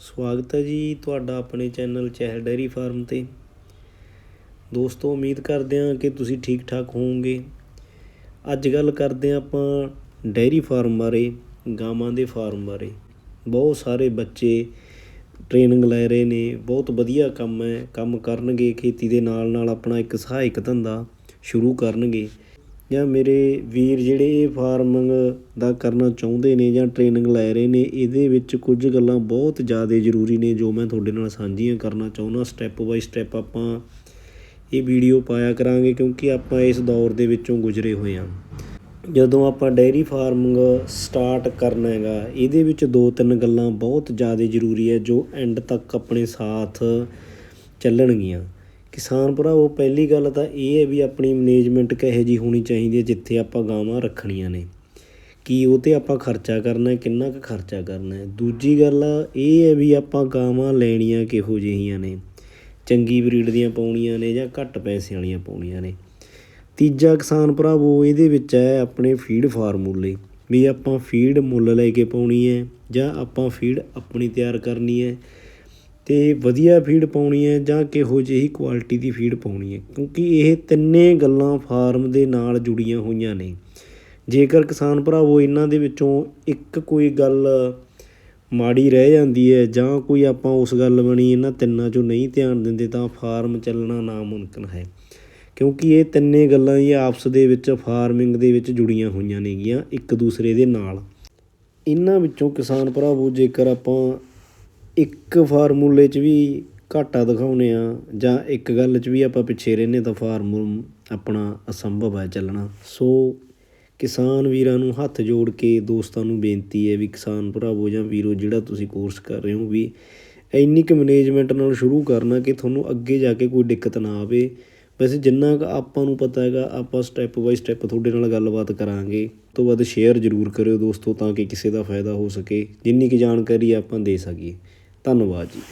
ਸਵਾਗਤ ਹੈ ਜੀ ਤੁਹਾਡਾ ਆਪਣੇ ਚੈਨਲ ਚਹਿਲ ਡੇਅਰੀ ਫਾਰਮ ਤੇ। ਦੋਸਤੋ, ਉਮੀਦ ਕਰਦੇ ਹਾਂ ਕਿ ਤੁਸੀਂ ਠੀਕ ਠਾਕ ਹੋਵੋਗੇ। ਅੱਜ ਗੱਲ ਕਰਦੇ ਹਾਂ ਆਪਾਂ ਡੇਅਰੀ ਫਾਰਮ ਬਾਰੇ, ਗਾਵਾਂ ਦੇ ਫਾਰਮ ਬਾਰੇ। ਬਹੁਤ ਸਾਰੇ ਬੱਚੇ ਟ੍ਰੇਨਿੰਗ ਲੈ ਰਹੇ ਨੇ, ਬਹੁਤ ਵਧੀਆ ਕੰਮ ਹੈ, ਕੰਮ ਕਰਨਗੇ, ਖੇਤੀ ਦੇ ਨਾਲ ਨਾਲ ਆਪਣਾ ਇੱਕ ਸਹਾਇਕ ਧੰਦਾ ਸ਼ੁਰੂ ਕਰਨਗੇ। ਜਾਂ ਮੇਰੇ ਵੀਰ ਜਿਹੜੇ ਇਹ ਫਾਰਮਿੰਗ ਦਾ ਕਰਨਾ ਚਾਹੁੰਦੇ ਨੇ ਜਾਂ ਟ੍ਰੇਨਿੰਗ ਲੈ ਰਹੇ ਨੇ, ਇਹਦੇ ਵਿੱਚ ਕੁਝ ਗੱਲਾਂ ਬਹੁਤ ਜ਼ਿਆਦਾ ਜ਼ਰੂਰੀ ਨੇ ਜੋ ਮੈਂ ਤੁਹਾਡੇ ਨਾਲ ਸਾਂਝੀਆਂ ਕਰਨਾ ਚਾਹੁੰਦਾ। ਸਟੈਪ ਬਾਈ ਸਟੈਪ ਆਪਾਂ ਇਹ ਵੀਡੀਓ ਪਾਇਆ ਕਰਾਂਗੇ ਕਿਉਂਕਿ ਆਪਾਂ ਇਸ ਦੌਰ ਦੇ ਵਿੱਚੋਂ ਗੁਜ਼ਰੇ ਹੋਏ ਹਾਂ। ਜਦੋਂ ਆਪਾਂ ਡੇਅਰੀ ਫਾਰਮਿੰਗ ਸਟਾਰਟ ਕਰਨਾ ਹੈਗਾ, ਇਹਦੇ ਵਿੱਚ ਦੋ ਤਿੰਨ ਗੱਲਾਂ ਬਹੁਤ ਜ਼ਿਆਦਾ ਜ਼ਰੂਰੀ ਹੈ ਜੋ ਐਂਡ ਤੱਕ ਆਪਣੇ ਸਾਥ ਚੱਲਣਗੀਆਂ। ਕਿਸਾਨ ਭਰਾਵੋ ਪਹਿਲੀ ਗੱਲ ਤਾਂ ਇਹ ਹੈ ਵੀ ਆਪਣੀ ਮੈਨੇਜਮੈਂਟ ਕਿਹੋ ਜੀ ਹੋਣੀ ਚਾਹੀਦੀ ਹੈ ਜਿੱਥੇ ਆਪਾਂ ਗਾਵਾਂ ਰੱਖਣੀਆਂ ਨੇ। ਕੀ ਉਹ 'ਤੇ ਆਪਾਂ ਖਰਚਾ ਕਰਨਾ ਹੈ, ਕਿੰਨਾ ਕੁ ਖਰਚਾ ਕਰਨਾ ਹੈ। ਦੂਜੀ ਗੱਲ ਇਹ ਹੈ ਵੀ ਆਪਾਂ ਗਾਵਾਂ ਲੈਣੀਆਂ ਕਿਹੋ ਜਿਹੀਆਂ ਨੇ। ਚੰਗੀ ਬਰੀਡ ਦੀਆਂ ਪਾਉਣੀਆਂ ਨੇ ਜਾਂ ਘੱਟ ਪੈਸੇ ਵਾਲੀਆਂ ਪਾਉਣੀਆਂ ਨੇ। ਤੀਜਾ ਕਿਸਾਨ ਭਰਾਵੋ ਇਹਦੇ ਵਿੱਚ ਹੈ ਆਪਣੇ ਫੀਡ ਫਾਰਮੂਲੇ ਵੀ ਆਪਾਂ ਫੀਡ ਮੁੱਲ ਲੈ ਕੇ ਪਾਉਣੀ ਹੈ ਜਾਂ ਆਪਾਂ ਫੀਡ ਆਪਣੀ ਤਿਆਰ ਕਰਨੀ ਹੈ। ਅਤੇ ਵਧੀਆ ਫੀਡ ਪਾਉਣੀ ਹੈ ਜਾਂ ਕਿਹੋ ਜਿਹੀ ਕੁਆਲਿਟੀ ਦੀ ਫੀਡ ਪਾਉਣੀ ਹੈ? ਕਿਉਂਕਿ ਇਹ ਤਿੰਨੇ ਗੱਲਾਂ ਫਾਰਮ ਦੇ ਨਾਲ ਜੁੜੀਆਂ ਹੋਈਆਂ ਨੇ। ਜੇਕਰ ਕਿਸਾਨ ਭਰਾਵੋ, ਇਹਨਾਂ ਦੇ ਵਿੱਚੋਂ ਇੱਕ ਕੋਈ ਗੱਲ ਮਾੜੀ ਰਹਿ ਜਾਂਦੀ ਹੈ ਜਾਂ ਕੋਈ ਆਪਾਂ ਉਸ ਗੱਲ ਬਣੀ ਇਹਨਾਂ ਤਿੰਨਾਂ 'ਚੋਂ ਨਹੀਂ ਧਿਆਨ ਦਿੰਦੇ, ਤਾਂ ਫਾਰਮ ਚੱਲਣਾ ਨਾਮੁਮਕਿਨ ਹੈ। ਕਿਉਂਕਿ ਇਹ ਤਿੰਨੇ ਗੱਲਾਂ ਹੀ ਆਪਸ ਦੇ ਵਿੱਚ ਫਾਰਮਿੰਗ ਦੇ ਵਿੱਚ ਜੁੜੀਆਂ ਹੋਈਆਂ ਨੇਗੀਆਂ ਇੱਕ ਦੂਸਰੇ ਦੇ ਨਾਲ। ਇਹਨਾਂ ਵਿੱਚੋਂ ਕਿਸਾਨ ਭਰਾਵੋ, ਜੇਕਰ ਆਪਾਂ ਇੱਕ ਫਾਰਮੂਲੇ 'ਚ ਵੀ ਘਾਟਾ ਦਿਖਾਉਂਦੇ ਹਾਂ ਜਾਂ ਇੱਕ ਗੱਲ 'ਚ ਵੀ ਆਪਾਂ ਪਿੱਛੇ ਰਹਿੰਦੇ ਤਾਂ ਫਾਰਮੂਲ ਆਪਣਾ ਅਸੰਭਵ ਹੈ ਚੱਲਣਾ। ਸੋ ਕਿਸਾਨ ਵੀਰਾਂ ਨੂੰ ਹੱਥ ਜੋੜ ਕੇ ਦੋਸਤਾਂ ਨੂੰ ਬੇਨਤੀ ਹੈ ਵੀ ਕਿਸਾਨ ਭਰਾਵੋ ਜਾਂ ਵੀਰੋ, ਜਿਹੜਾ ਤੁਸੀਂ ਕੋਰਸ ਕਰ ਰਹੇ ਹੋ, ਵੀ ਇੰਨੀ ਕੁ ਮੈਨੇਜਮੈਂਟ ਨਾਲ ਸ਼ੁਰੂ ਕਰਨਾ ਕਿ ਤੁਹਾਨੂੰ ਅੱਗੇ ਜਾ ਕੇ ਕੋਈ ਦਿੱਕਤ ਨਾ ਆਵੇ। ਵੈਸੇ ਜਿੰਨਾ ਕੁ ਆਪਾਂ ਨੂੰ ਪਤਾ ਹੈਗਾ, ਆਪਾਂ ਸਟੈਪ ਬਾਈ ਸਟੈਪ ਤੁਹਾਡੇ ਨਾਲ ਗੱਲਬਾਤ ਕਰਾਂਗੇ। ਤੋਂ ਬਾਅਦ ਸ਼ੇਅਰ ਜ਼ਰੂਰ ਕਰਿਓ ਦੋਸਤੋ, ਤਾਂ ਕਿ ਕਿਸੇ ਦਾ ਫਾਇਦਾ ਹੋ ਸਕੇ। ਜਿੰਨੀ ਕੁ ਜਾਣਕਾਰੀ ਆਪਾਂ ਦੇ ਸਕੀਏ। ਧੰਨਵਾਦ ਜੀ।